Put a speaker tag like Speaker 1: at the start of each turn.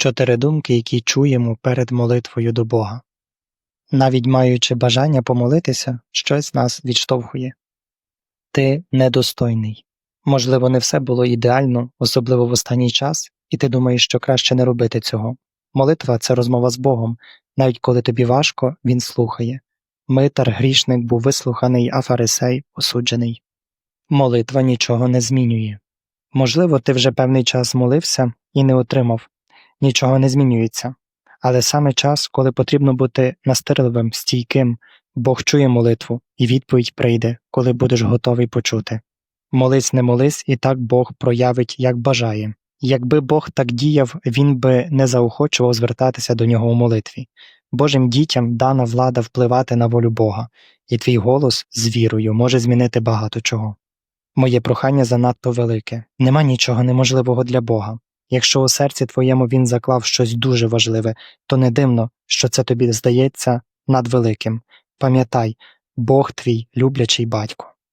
Speaker 1: Чотири думки, які чуємо перед молитвою до Бога. Навіть маючи бажання помолитися, щось нас відштовхує. Ти недостойний. Можливо, не все було ідеально, особливо в останній час, і ти думаєш, що краще не робити цього. Молитва це розмова з Богом. Навіть коли тобі важко, він слухає. Митар, грішник був вислуханий, а фарисей осуджений. Молитва нічого не змінює. Можливо, ти вже певний час молився і не отримав, нічого не змінюється. Але саме час, коли потрібно бути настирливим, стійким, Бог чує молитву, і відповідь прийде, коли будеш готовий почути. Молись, не молись, і так Бог проявить, як бажає. Якби Бог так діяв, він би не заохочував звертатися до нього у молитві. Божим дітям дана влада впливати на волю Бога, і твій голос з вірою може змінити багато чого. Моє прохання занадто велике, нема нічого неможливого для Бога. Якщо у серці твоєму він заклав щось дуже важливе, то не дивно, що це тобі здається надвеликим. Пам'ятай, Бог твій люблячий батько.